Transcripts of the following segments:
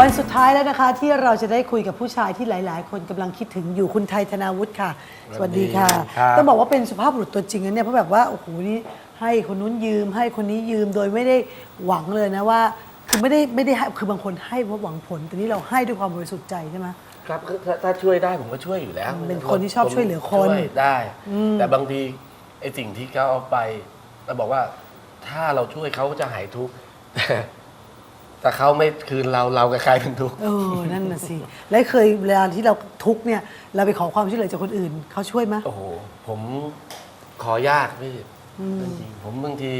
วันสุดท้ายแล้วนะคะ ที่เราจะได้คุยกับผู้ชายที่หลาย ๆ คนกำลังคิดถึงอยู่คุณไทยธนาวุฒิค่ะ สวัสดีค่ะ ครับต้องบอกว่าเป็นสุภาพบุรุษตัวจริงนะเนี่ยเพราะแบบว่าโอ้โหนี่ให้คนนู้นยืม ให้คนนี้ยืมโดยไม่ได้หวังเลยนะว่า คือไม่ได้ไม่ได้ให้คือบางคนให้เพราะหวังผล แต่นี่เราให้ด้วยความบริสุทธิ์ใจใช่ไหม ครับคือถ้าถ้าช่วยได้ผมก็ช่วยอยู่แล้วเป็นคนที่ชอบช่วยเหลือคน ช่วยได้ แต่บางทีไอ้สิ่งที่เขาเอาไปเราบอกว่าถ้าเราช่วยเขาก็จะหายทุกข์ แต่แต่เขาไม่คืนเราเราก็กลายเป็นทุกข์ เออ นั่นน่ะสิ แล้วเคยเวลาที่เราทุกข์เนี่ย เราไปขอความช่วยเหลือจากคนอื่น เขาช่วยไหมโอ้โห ผมขอยากพี่จริงๆผมบางที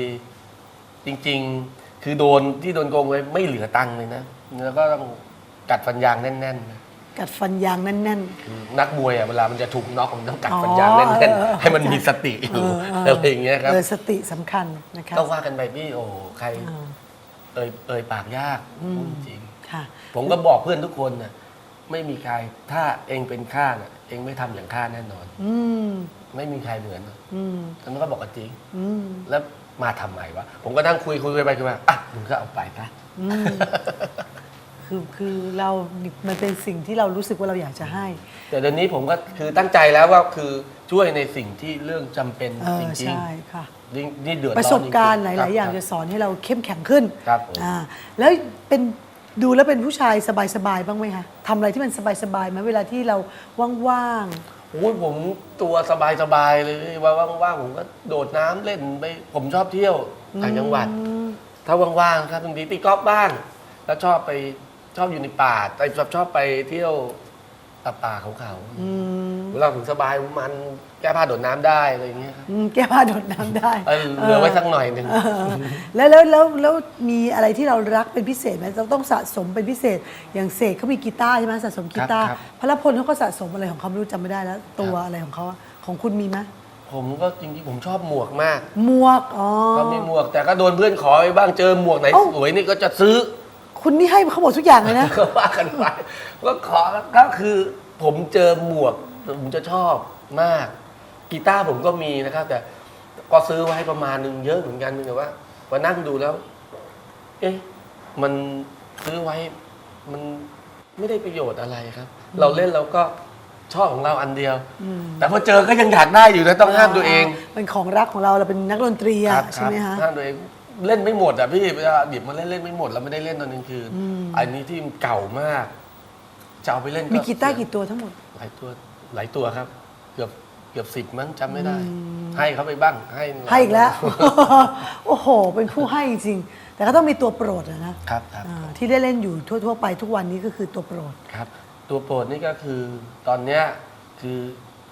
จริง ๆ คือโดนที่โดนโกงเลยไม่เหลือตังค์เลยนะแล้วก็ต้องกัดฟันยางแน่นๆนะกัดฟันยางแน่น คือนักมวยอะเวลามันจะถูกน็อกมันต้องกัดอ๋อฟันยางแน่นเออเออ ๆให้มันมีสติอยู่เออเอออะไรอย่างเงี้ยครับ เออสติสำคัญนะคะต้องว่ากันไปพี่โอ้โหใครอ่า เอ่ยเอ่ยปากยากพูดจริง ค่ะ ผมก็บอกเพื่อนทุกคนน่ะไม่มีใครถ้าเองเป็นข้าน่ะ เองไม่ทำอย่างข้าแน่นอน อืม ไม่มีใครเหมือนนะอืม แล้วมันก็บอกกันจริง อืม แล้วมาทำไมวะ ผมก็นั่งคุยคุยไปคุยมาอะมึงก็เอาไปซะ อืม คือคือเรา มันเป็นสิ่งที่เรารู้สึกว่าเราอยากจะให้ แต่เดี๋ยวนี้ผมก็คือตั้งใจแล้วว่าคือช่วยในสิ่งที่เรื่องจำเป็นเออจริงใช่ค่ะ ๆนี่นี่เดือดประสบการณ์หจงๆลาย ๆ อย่างคจะบสอนให้เราเข้มแข็งขึ้นครับผม อ่าแล้วเป็นดูแล้วเป็นผู้ชายสบาย ๆ บ้างไหมคะทำอะไรที่มันสบายๆไหมเวลาที่เราว่าง โอ้ยผมตัวสบายๆเลยว่าว่างๆผมก็โดดน้ำเล่นไปผมชอบเที่ยวต่างจังหวัดๆอืมถ้าว่างๆครับบางทีตีกอล์ฟบ้าง แล้วชอบไป ชอบอยู่ในป่าแต่ชอบชอบไปเที่ยวป่าป่าเขาเขาๆอืมเวลาผมสบายมันแก้ผ้าโดดน้ำได้อะไรอย่างเงี้ยครับอืมแก้ผ้าโดดน้ำได้เออเหลือไว้สักหน่อยหนึ่ง เออแล้วแล้วแล้วแล้วมีอะไรที่เรารักเป็นพิเศษไหมเราต้องสะสมเป็นพิเศษ อย่างเสกเขามีกีตาร์ใช่ไหมสะสมกีตาร์ครับพระพลเขาก็สะสมอะไรของเขาไม่รู้จำไม่ได้แล้ว ตัวอะไรของเขาอะของคุณมีไหมผมก็จริงๆผมชอบหมวกมากหมวกอ๋อ ก็มีหมวกแต่ก็โดนเพื่อนขอไปบ้างเจอหมวกไหนเอ้า สวยนี่ก็จะซื้อ คุณนี่ให้เขาหมดทุกอย่างเลยนะ ก็ว่ากันไปก็ขอก็คือผมเจอหมวกผมจะชอบมาก กีตาร์ผมก็มีนะครับ แต่ก็ซื้อไว้ประมาณหนึงเยอะเหมือนกันแต่ว่ามานั่งดูแล้ว เอ๊ะมันซื้อไว้มันไม่ได้ประโยชน์อะไรครับ เราเล่นเราก็ชอบของเราอันเดียว แต่พอเจอก็ยังอยากได้อยู่นะต้องห้ามตัวเอง เป็นของรักของเราเราเป็นนักดนตรีคอะรับใช่ไหมครัฮะบห้ามตัวเอง เล่นไม่หมดอะพี่เวลาหยิบมาเล่นเล่นไม่หมดเราไม่ได้เล่นตอนกลางคืนอันนี้ที่เก่ามากจะเอาไปเล่นมีกีตาร์กี่ตัวทั้งหมด หลายตัวหลายตัวครับ เกือบเกือบสิบมั้งจำไม่ได้ ให้เขาไปบ้างให้ให้อีกแล้ว โอ้โห เป็นผู้ให้จริงๆแต่ก็ต้องมีตัวโปรดอะนะครับครับอ่าที่ได้เล่นอยู่ทั่ว ๆ ไปทุกวันนี้ก็คือตัวโปรดครับ ตัวโปรดนี่ก็คือตอนเนี้ยคือ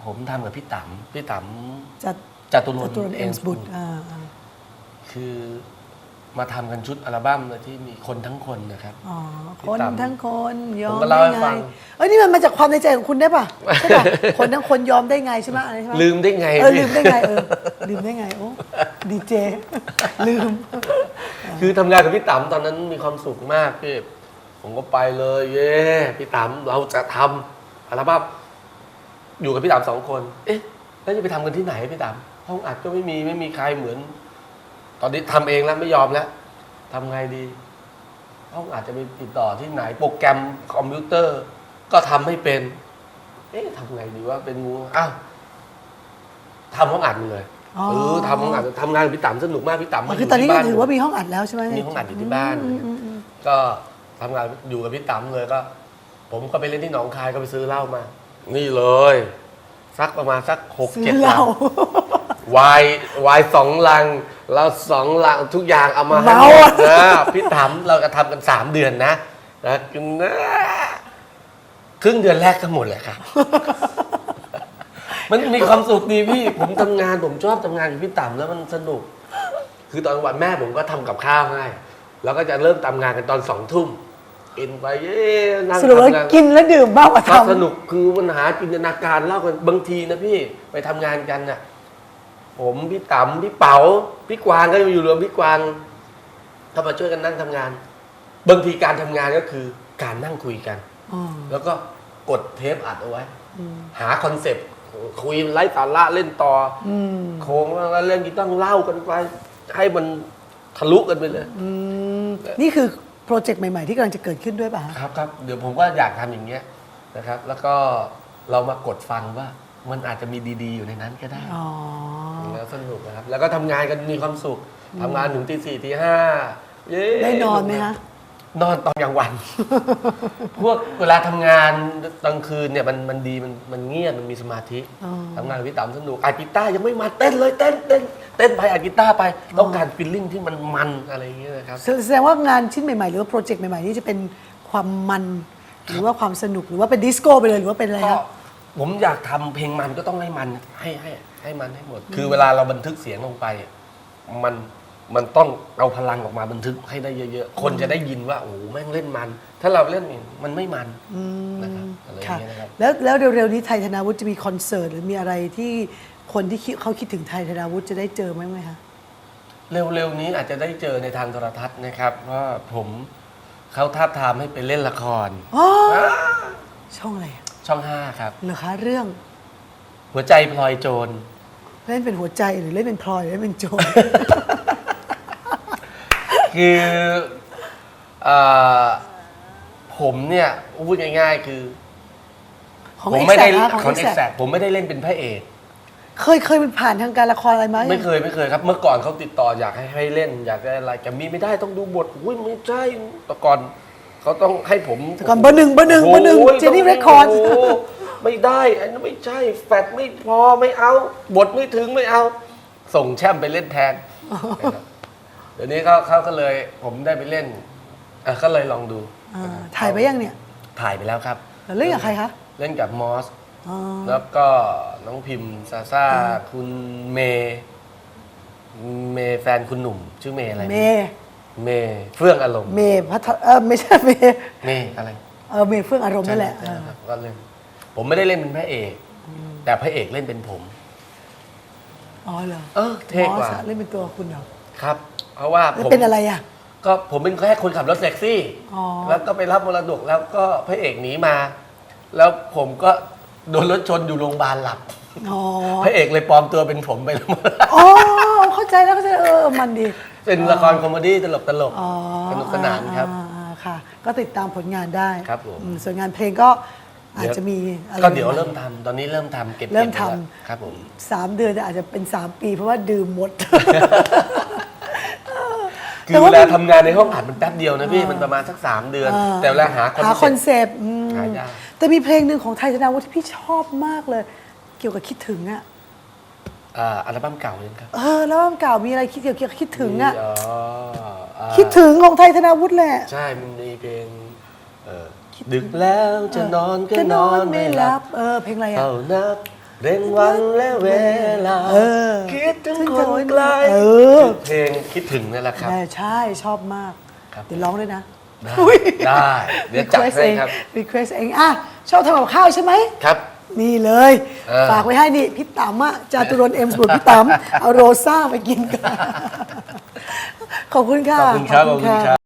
ผมทำกับพี่ต๋ำพี่ต๋จะำจตุรจนตุรนต์ต์เอ็มส์บุตรอ่าอ่า คือมาทำกันชุดอัลบั้มเลยที่มีคนทั้งคนนะครับ อ๋อพี่คนต๋ำทั้งคนยอผมมก็ได้เล่าให้ไงฟังเอ้ยนี่มันมาจากความในใจของคุณได้ป่ะใช่ป่ะ คนทั้งคนยอมได้ไงใช่ไหมอะไรใช่ไหมลืมได้ไงเออพี่ลืมได้ไงเออลืมได้ไงโอ้ดีเจลืม คือทำงานกับพี่ต๋ำตอนนั้นมีความสุขมากพี่ผมก็ไปเลยเย้พี่ต๋ำเราจะทำอัลบั้มอยู่กับพี่ต๋ำสองคน เอ๊ะแล้วจะไปทำกันที่ไหนพี่ต๋ำห้องอัดก็ไม่มีไม่มีใครเหมือน ตอนนี้ทำเองแล้วไม่ยอมแล้วทำไงดีห้องอัดจะไปติดต่อที่ไหนโปรแกรมคอมพิวเตอร์ ก็ทำไม่เป็น เอ๊ะทำไงดีว่าเป็นงูอ้าวทำห้องอัดมาเลยอ๋อเออทำห้องอัดทำงานกับพี่ต๋ำสนุกมากพี่ต๋ำมาคือตอนนี้ยู่ก็ที่บ้ถือว่ามีห้องอัดแล้วใช่ไหมมีห้องอัดอยู่ที่บ้านอืมอืมอืมก็ทำงานอยู่กับพี่ต๋ำเลยก็ ผมก็ไปเล่นที่หนองคายก็ไปซื้อเหล้ามา นี่เลย สักประมาณสักหกซื้อเจ็ดเหลัล้าง วายวายสองลังเราสองลังทุกอย่างเอามาให้เมาหมอะดนะพี่ต๋ำเราก็ทำกันสามเดือนนะนะนะครึ่งเดือนแรกก็หมดเลยครับ มันมีความสุขดีพี่ ผมทำงานผมชอบทำงานกับพี่ต๋ำแล้วมันสนุก คือตอนวันแม่ผมก็ทำกับข้าวให้แล้วก็จะเริ่มทำงานกันตอนสองทุ่มกินไปเย้นั่งสรุปว่าทำงาน กินแล้วดื่มมากกว่าครับทำ สนุกคือมันหาจินตนาการเล่ากันบางทีนะพี่ไปทำงานกันน่ะ ผมพี่ต๋ำพี่เป๋าพี่กวางก็อยู่รวมพี่กวางก็มาช่วยกันนั่งทำงาน บางทีการทำงานก็คือการนั่งคุยกันอ๋อแล้วก็กดเทปอัดเอาไว้อืมหาคอนเซปต์คุยไร้สาระเล่นต่ออืมโค้งแล้วเรื่องที่ต้องเล่ากันไปให้มันทะลุกันไปเลยอืมนี่คือโปรเจกต์ใหม่ ๆ ที่กำลังจะเกิดขึ้นด้วยป่ะฮะครับครับเดี๋ยวผมก็อยากทำอย่างเงี้ยนะครับ แล้วก็เรามากดฟังว่ามันอาจจะมีดี ๆ อยู่ในนั้นก็ได้อ๋อ แล้วสนุกนะครับ แล้วก็ทำงานกันมีความสุขทำงานถึงตีสี่ตีห้าเย้ได้นอนไหมคะ นอนตอนกลางวัน พวกเวลาทำงานกลางคืนเนี่ยมันมันดีมันมันเงียบมันมีสมาธิอ๋อ ทำงานกับพี่ต๋ำสนุกอัดกีตาร์ยังไม่มาเต้นเลยเต้นเต้นเต้นไปอัดกีตาร์ไปต้องการฟีลลิ่งที่มันมันอะไรอย่างเงี้ยนะครับ แสแสดงว่างานชิ้นใหม่ ๆ หรือว่าโปรเจกต์ใหม่ ๆ นี่จะเป็นความมัน หรือว่าความสนุกหรือว่าเป็นดิสโก้ไปเลยหรือว่าเป็นอะไรก็ครับ ผมอยากทำเพลงมันก็ต้องให้มันให้ให้ให้มันให้หมด คือเวลาเราบันทึกเสียงลงไปมันมันต้องเอาพลังออกมาบันทึกให้ได้เยอะ ๆ คนจะได้ยินว่าโอ้โหแม่งเล่นมัน ถ้าเราเล่นเองมันไม่มันนะครับอะไรอย่างค่ะเงี้ยนะครับ แล้วแล้วเร็วๆนี้ไทยธนาวุฒิจะมีคอนเสิร์ตหรือมีอะไรที่คนที่คิดเขาคิดถึงไทยธนาวุฒิจะได้เจอไหมไหมคะ เร็วๆนี้อาจจะได้เจอในทางโทรทัศน์นะครับเพราะผมเขาท้าบทามให้ไปเล่นละคร อ๋อ ช่องอะไรอะ ช่องห้าครับ เหรอคะเรื่องหัวใจพลอยโจร เล่นเป็นหัวใจหรือเล่นเป็นพลอยหรือเล่นเป็นโจร คือเอ่อผมเนี่ยพูดง่ายๆคือ ของผมเอ็กไม่แซได้กขขอองงเอ็เอ็กกแซแซกผมไม่ได้เล่นเป็นพระเอก เคยเคยเป็นผ่านทางการละครอะไรไหมไม่เคยไม่เคยครับ เมื่อก่อนเขาติดต่ออยากให้ให้เล่น อยากได้อะไรแกมีไม่ได้ต้องดูบทอุ้ยไม่ใช่แต่ก่อน เขาต้องให้ผมแต่ก่อนเบอร์หนึ่งเบอร์หนึ่งเบอร์หนึ่งโยเจนี่ต้เรคคอร์ด โโหไม่ได้อันนั้นไม่ใช่แฟดไม่พอไม่เอาบทไม่ถึงไม่เอา ส่งแช่มไปเล่นแทนนะครับเดี๋ยวนี้เขาเขาก็เลยผมได้ไปเล่นอะก็เลยลองดูอ่าถ่ายไปยังเนี่ยถ่ายไปแล้วครับ แล้วเล่นกับใครคะเล่นกับมอส อ๋อ แล้วก็น้องพิมพ์ซาซาคุณเมย์เมย์แฟนคุณหนุ่ม ชื่อเมย์อะไรนะเมย์ เมย์เฟื่องอารมณ์ เมย์พัทรเออไม่ใช่เมย์เมย์อะไรเออเมย์เฟื่องอารมณ์นั่นแหละใช่เออครับก็เล่นผมไม่ได้เล่นเป็นพระเอก แต่พระเอกเล่นเป็นผม อ๋อเหรอเออเท่กว่า หมอสะเล่นเป็นตัวคุณเหรอครับ เพราะว่าแล้วผม เป็นอะไรอะ ก็ผมเป็นแค่คนขับรถแท็กซี่ อ๋อ แล้วก็ไปรับมรดกแล้วก็พระเอกหนีมา แล้วผมก็โดนรถชนอยู่โรงพยาบาลหลับ อ๋อพระเอกเลยปลอมตัวเป็นผมไปแล้ว อ๋อเข้าใจแล้วเข้าใจเออมันดี เป็นละครคอมเมดี้ตลกตลกๆอ๋อสนุกสนานครับ อ่าอ่าค่ะ ก็ติดตามผลงานได้ครับผม อืมส่วนงานเพลงก็อาจจะมีอะไรก็เดี๋ยวใหม่ๆเริ่มทำตอนนี้เริ่มทำเก็บเริ่มก็บไว้แล้วทำครับผม สามเดือนแต่อาจจะเป็นสามปี เพราะว่าดื่มหมด คือเวลาทำงานในห้องอัดมันแป๊บเดียวนะพี่มันประมาณสักสามเดือนอ่าแต่เวลาหาคอนหาคอนเซ็ปต์ เซปต์อืมหายาก แต่มีเพลงหนึ่งของไทยธนาวุฒิที่พี่ชอบมากเลย เกี่ยวกับคิดถึงอะ อ่าอัลบั้มเก่าเลยครับเออแล้วอันเก่ามีอะไรคิดเกี่ยวกับคิดถึงอะมีอ๋ออ่าคิดถึงของไทยธนาวุฒิแหละ ใช่มันมีเพลงเออดึกแล้วจะนอนก็จะนอนไม่หลับเออเพลงอะไรอะเอานับเร่งวันและเวลาเออคิดถึงคนไกลเออเพลงคิดถึงนั่นแหละครับใช่ใช่ชอบมากครับ เดี๋ยวร้องด้วยนะได้อุ๊ยได้เดี๋ยวจัด request ให้เองครับ request เองอะชอบทำกับข้าวใช่ไหม ครับ นี่เลยเออฝากไว้ให้นี่พี่ต๋ำอะจาตุรนต์เอ็มส์บุตรพี่ต๋ำเอาโรซ่าไปกินกัน ขอบคุณค่ะ ขอบคุณครับขอบคุณครับ